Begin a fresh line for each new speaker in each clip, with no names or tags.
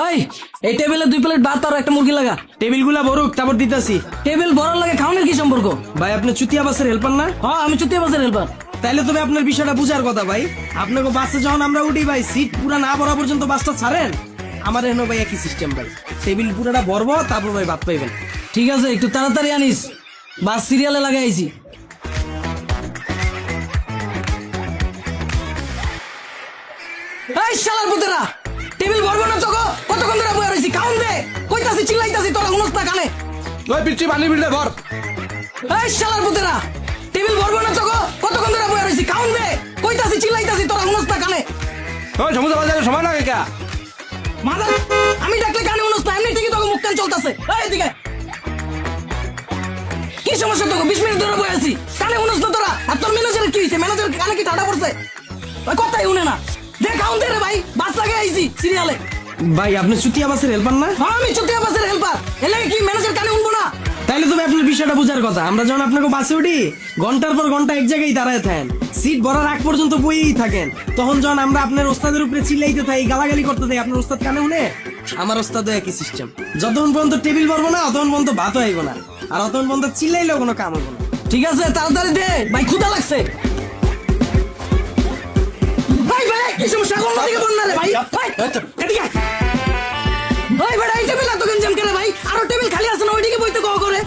ওই এই টেবিলে দুই প্লেট ভাত আর একটা মুরগি লাগা।
টেবিলগুলা বরুক তারপর দিতাছি।
টেবিল বড় লাগে খাওয়ানোর কি সম্পর্ক?
ভাই আপনি চুতিয়া বাসের হেল্পার না?
হ্যাঁ আমি চুতিয়া বাসের হেল্পার
তাইলে তবে আপনার বিষয়টা বুঝার কথা ভাই। আপনাকে বাসে যখন আমরা উঠি ভাই সিট পুরা না ভরা পর্যন্ত বাসটা ছাড়েন। আমার এনে ভাই একই সিস্টেম ভাই। টেবিল পুরাটা ভরব তারপর ভাই ভাত পাইবেন।
ঠিক আছে একটু তাড়াতাড়ি আনিস। বাস সিরিয়ালে লাগাইছি এই শালার পুতেরা! ভরবো না তোকে কতক্ষণ ধরে বয়ে রয়েছি খাউন দে। কইতাছি চিল্লাইতাছি তোরা শুনস না কানে।
ওই পিচ্ছি পানি বিলটা ভর
এই শালার পুতেরা টেবিল ভরবো না তোকে কতক্ষণ ধরে বয়ে রয়েছি খাউন দে। কইতাছি চিল্লাইতাছি তোরা শুনস না কানে।
ওই সমুদ্র বাজারে সময় লাগে কা?
মাদার আমি ডাকলে কানে শুনস না এমনি ঠিকই তোকে মুখ কান চলতেছে? এই এদিকে। কি সমস্যা তোকে বিশ মিনিট ধরে বয়ে আছি। কানে শুনস না তোরা? আর তোর ম্যানেজারের কি হয়েছে ম্যানেজার কানে কি ঠাডা পড়ছে? কথাই শুনে না। খাউন দে রে ভাই। বাস লাগে আইছি সিরিয়ালে
ভাই আপনি চুতিয়া বাসের হেল্পার না?
হ্যাঁ আমি চুতিয়া বাসের হেল্পার এলে কি ম্যানেজার কানে না?
তাইলে তবে আপনার বিষয়টা বুঝার কথা। আমরা যখন আপনাকে বাসে উঠি ঘণ্টার পর ঘণ্টা এক জায়গায় দাঁড়ায় থাকেন। সিট ভরার আগ পর্যন্ত বইয়েই থাকেন। তখন যখন আমরা আপনার ওস্তাদের উপরে চিল্লাইতে থাকি গালাগালি করতে থাকি আপনার ওস্তাদ কানে শুনে আমার ওস্তাদও একই সিস্টেম যতক্ষণ পর্যন্ত টেবিল ভরবো না অতক্ষণ পর্যন্ত ভাতও আইব না। আর অতক্ষণ পর্যন্ত চিল্লাইলেও কোনো কাম হইব না।
ঠিক আছে তাড়াতাড়ি দে। ভাই ক্ষুদা লাগছে। সমস্যা বল না রে ভাই। ভাই এদিকে ভাই বেটা এই টেবিল এত গঞ্জাম করে ভাই? আরও টেবিল খালি আছে না ওইদিকে বইতে করে।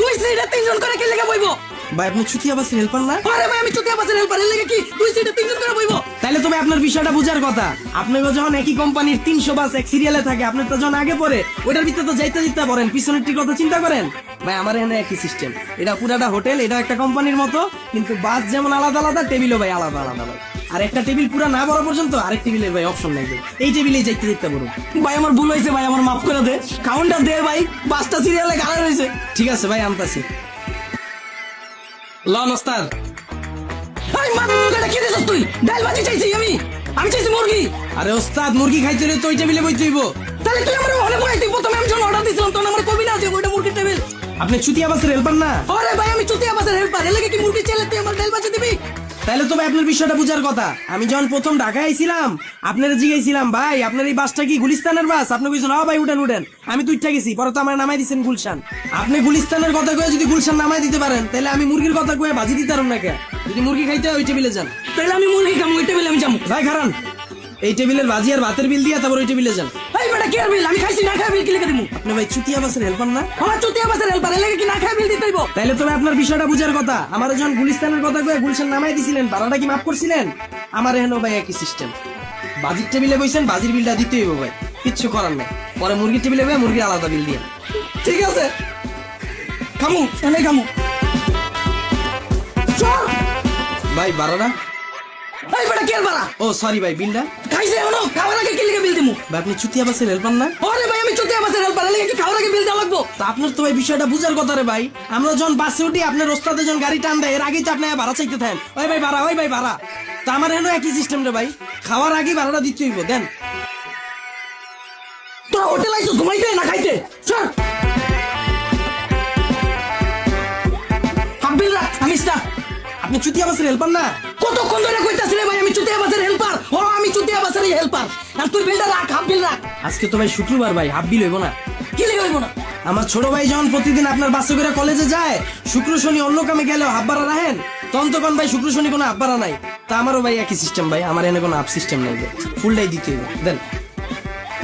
দুই সিটে তিনজন করে কে লেগে বইবো?
ভাই আপনি চুতিয়া বাসের হেল্পার না?
আরে ভাই আমি চুতিয়া বাসের হেল্পার। এর লেগে কি? দুই সিটে তিনজন করে বইবো?
তাইলে তবে আপনার বিষয়টা বুঝার কথা। আপনাকে যখন একই কোম্পানির তিনশো বাস এক সিরিয়ালে থাকে আপনি তো যখন আগে পড়ে ওইটার ভিতরে তো যাইতে যাইতে পড়েন। পিছনের কথা চিন্তা করেন? ভাই আমার এখানে একই সিস্টেম এটা পুরাটা হোটেল এটা একটা কোম্পানির মতো কিন্তু বাস যেমন আলাদা আলাদা টেবিলও ভাই আলাদা আলাদা ভাই। আর একটা টেবিল পুরা না বড় পর্যন্ত আরেক টেবিলের ভাই অপশন ভাই। এই টেবিলেই যাইতে যাইতে বলুন
ভাই আমার ভুল হয়েছে ভাই আমার মাফ করে দে। কাউন্টার দে ভাই পাঁচটা সিরিয়ালে গাড়া রয়েছে।
ঠিক আছে ভাই আনতাছি। লন ওস্তাদ
ভাই মা এটা কি দিছিস তুই? ডাল ভাজি চাইছি আমি। আমি চাইছি মুরগি।
আরে ওস্তাদ মুরগি খাইতে হলে তো ওই টেবিলে বই তুইব
তাহলে তুই আমার অনেক বড় তুই প্রথমে আমি যখন অর্ডার দিছিলাম তখন আমার কবি না যে ওইটা মুরগির টেবিল
আপনি চুতিয়া বাসের হেল্পার না?
আরে ভাই আমি চুতিয়া বাসের হেল্পার এর লেগে কি মুরগি চাইলে তুই আমার ডাল ভাজি দিবি?
তাহলে তো ভাই আপনার বিষয়টা বুঝার কথা। আমি যখন প্রথম ঢাকায় আইছিলাম আপনারা জিগাইছিলাম ভাই আপনার এই বাসটা কি গুলিস্তানের বাস? আপনি কইছেন হ্যাঁ ভাই উঠেন উঠেন। আমি তো উঠে গেছি পরে তো আমার নামাই দিচ্ছেন গুলশান। আপনি গুলিস্তানের কথা কয়ে যদি গুলশান নামাই দিতে পারেন তাহলে আমি মুরগির কথা কয়ে ভাজি দিতে পারুন না কে? যদি মুরগি খাইতে হয় ওই টেবিলে যান।
তাহলে আমি মুরগি খাব ওই টেবিলে আমি যাব
ভাই খারান এই টেবিলের ভাজি আর ভাতের বিল দিয়ে তারপর ওই টেবিলে যান।
এই বেটা কি আর বিল আমি খাইছি না খাই বিল কি লেগে দিমু?
আপনি ভাই চুতিয়া বাসের হেল্পার না?
আমার চুতিয়া বাসের হেল্পার এর লেগে কি না খাই বিল দিতে হইব?
তাইলে তবে আপনার বিষয়টা বুঝার কথা। আমার যখন গুলিস্তানের কথা কয়ে গুলশান নামাই দিছিলেন ভাড়াটা কি মাফ করছিলেন? আমার এখানেও ভাই একই সিস্টেম বাজির টেবিলে বইছেন বাজির বিলটা দিতে হইব ভাই। কিচ্ছু করার নাই। পরে মুরগির টেবিলে মুরগির আলাদা বিল দিয়ে।
ঠিক আছে? খামু এনে খামু।
ভাই ভাড়াটা
এই বেটা কি আর বাড়া
ও সরি ভাই বিলটা?
খাইছে এখনও? খাওয়ার আগে কি লেগে বিল দিমু?
ভাই আপনি চুতিয়া বাসের হেল্পার না?
আরে ভাই আমি চুতিয়া বাসের হেল্পার লেগে কি খাওয়ার আগে বিল দেওয়া লাগবো?
তা আপনার তো ভাই বিষয়টা বুঝার কথা রে ভাই। আমরা যখন বাসে উঠি আপনার ওস্তাদে যখন গাড়ি টান দেয় এর আগেই তো আপনি ভাড়া চাইতে থাকেন। ওই ভাই ভাড়া ওই ভাই ভাড়া। তা আমার এখানেও একই সিস্টেম রে ভাই। খাওয়ার আগে ভাড়াটা দিতে হইব দেন।
তোরা হোটেল আইছিস ঘুমাইতে না খাইতে? চল। হাফ রাখ আমি
আপনি চুতিয়া বাসের হেল্পার না?
কতক্ষণ ধরে কইতাছি রে ভাই আমি চুতিয়া বাসের হেল্পার ও আমি চুতিয়া বাসের হেল্পার আর তুই বিলটা রাখ হাফ বিল রাখ।
আজকে তো ভাই শুক্রবার ভাই হাফ বিল হইব না।
কি লেগে হইব না?
আমার ছোট ভাই যখন প্রতিদিন আপনার বাসে করে কলেজে যায় শুক্র শনি অন্য কামে গেলেও ভাড়া রাখেন তখন তখন ভাই শুক্র শনি কোনো ভাড়া নাই। তা আমারও ভাই একই সিস্টেম ভাই আমার এনে কোনো আপ সিস্টেম নাই ভাই। ফুলটাই দিতে হইব দেন।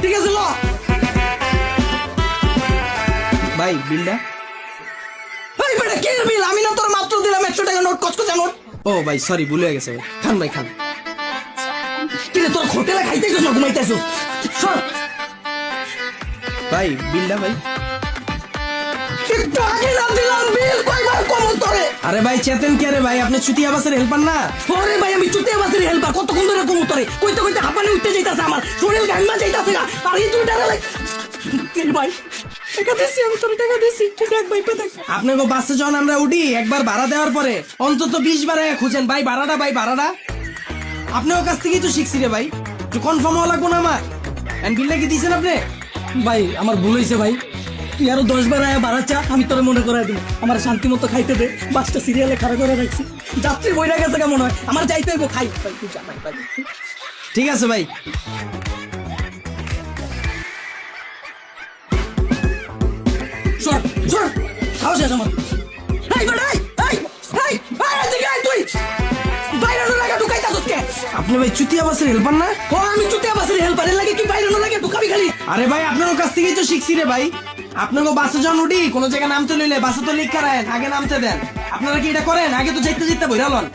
ঠিক আছে ল।
ভাই বিলটা
এই বেটা কি বিল আমি না তোর মাত্র দিলাম একশো টাকা নোট কচকচা নোট।
ও ভাই সরি ভুলে গেছে। খান ভাই, খান।
কি রে তোর হোটেলে খাইতেছিস না, ঘুমাইতেছিস? সর।
ভাই বিলটা ভাই। আরে ভাই, চেতেন কে রে ভাই? আপনি চুতিয়া বাসের হেল্পার না?
ওরে ভাই, আমি চুতিয়া বাসের হেল্পার কতক্ষণ ধরে কম তোরে? কইতে কইতে হাঁপানি উঠতে যাইতাছে আমার। শরীর গাইমা যাইতাছে না। আর এই দুইটা ভাই টাকা দিছি আমি তোর টাকা দিছি তুই দেখ ভাই পে দেখ
আপনাকে বাসে যখন আমরা উঠি একবার ভাড়া দেওয়ার পরে অন্তত বিশ বার খুঁজেন। ভাই ভাড়াটা ভাই ভাড়াটা। আপনার কাছ থেকেই তো শিখছি রে ভাই। কনফার্ম হওয়া লাগবো না আমার? এন্ড বিলটা কি দিয়েছেন আপনি?
ভাই আমার ভুল হয়েছে ভাই। তুই আরও দশ বার আয়া বাড়াচ্ছা আমি তোরে মনে করাই দিই আমার শান্তি মতো খাইতে দে বাসটা সিরিয়ালে খাড়া করে রাখছি। যাত্রী বইরা গেছে কেমন হয়? আমার যাইতে হইব খাই। ভাই তুই যা ভাই ভাই।
ঠিক আছে ভাই।
শেষ আমার এই বেটা এই এই এই এই আয় তুই। বাইরে লাগে ঢুকাইতাছস কে?
আপনি ভাই চুতিয়া বাসের হেল্পার না?
ও আমি চুতিয়া বাসের হেল্পারের লাগে কি বাইরে লাগে ঢুকাবি খালি।
আরে ভাই আপনার কাছ থেকেই তো শিখছি রে ভাই। আপনাকে বাসে যখন উঠি কোনো জায়গায় নামতে লইলে বাসে তো লিখ রাখেন আগে নামতে দেন। আপনারা কি এটা করেন? আগে তো যাইতে যাইতে বইরা লন।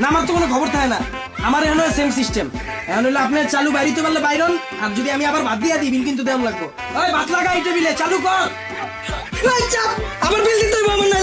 না আমার তো কোনো খবর থাকে না। আমার এখানে সেম সিস্টেম এখন হইলে আপনি চালু বাইরিতে পারলে বাইরন আর যদি আমি আবার বাদ দিয়া দিই বিল কিন্তু দেওয়া লাগবো। ওই ভাত লাগা এই টেবিলে চালু কর।
আমার বিল দিতে হবে আমার